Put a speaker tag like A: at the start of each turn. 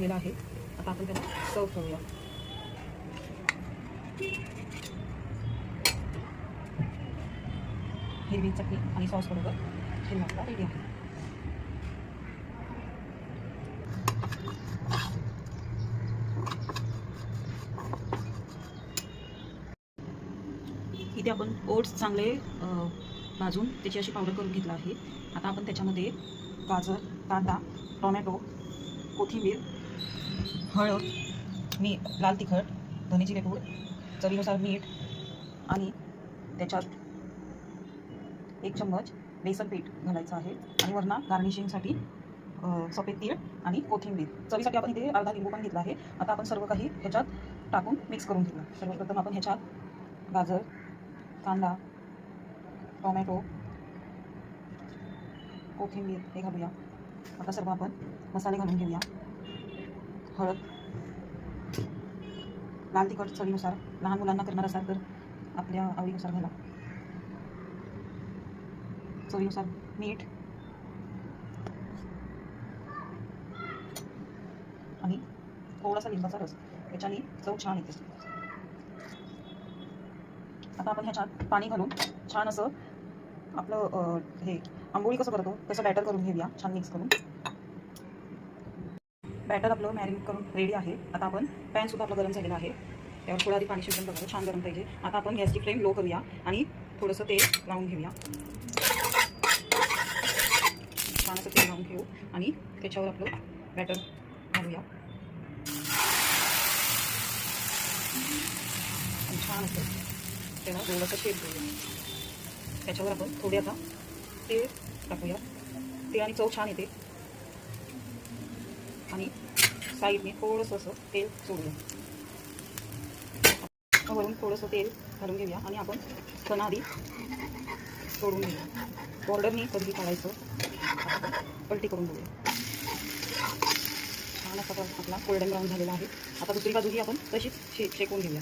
A: केला आहे. आता आपण त्याला सर्व करूया. हिरवी चटणी आणि सॉस बरोबर हिरवा आपला रेडी आहे. इथे आपण ओट्स चांगले भाजून त्याची अशी पावडर करून घेतला आहे. आता आपण त्याच्यामध्ये गाजर कांदा टोमॅटो कोथिंबीर हळद मीठ लाल तिखट धने जिरे चवीनुसार मीठ आणि त्याच्यात एक चम्मच बेसन पीठ घालायचं आहे. आणि वरना गार्निशिंगसाठी सफेद तीळ आणि कोथिंबीर. चवीसाठी आपण इथे अर्धा लिंबू पण घेतला आहे. आता आपण सर्व काही ह्याच्यात टाकून मिक्स करून घेऊया. सर्वप्रथम आपण ह्याच्यात गाजर कांदा टोमॅटो कोथिंबीर हे घालूया. आता सर्व आपण मसाले घालून घेऊया. हळद लाल तिखट चवीनुसार लहान मुलांना करणार असाल तर आपल्या आवडीनुसार घाला चवीनुसार मीठ. आणि थोडासा लिंबाचा रस. याच्याने चव छान येते. आता आपण ह्याच्यात पाणी घालून छान असं आपलं हे आंबोळी कसं करतो तसं बॅटर करून घेऊया छान मिक्स करून. बॅटर आपलं मॅरिनेट करून रेडी आहे. आता आपण पॅनसुद्धा आपलं गरम झालेलं आहे. त्यावर थोडं आधी पाणी शिजून बघायला छान गरम पाहिजे. आता आपण गॅसची फ्लेम लो करूया आणि थोडंसं तेल लावून घेऊया. छान असं तेल लावून घेऊ आणि त्याच्यावर आपलं बॅटर घालूया. छान असं त्याला थोडंसं शेप देऊया. त्याच्यावर आपण थोडे आता तेल टाकूया. ते आणि चव छान येते. आणि साईडने थोडंसं असं तेल सोडूया वरून थोडंसं तेल घालून घेऊया आणि आपण कणा आधी सोडून घेऊया बॉर्डरनी कधी काढायचं पलटी करून घेऊया छान असा आपला गोल्डन ब्राऊन झालेला आहे. आता दुसरी बाजूही आपण तशीच शे शेकून घेऊया.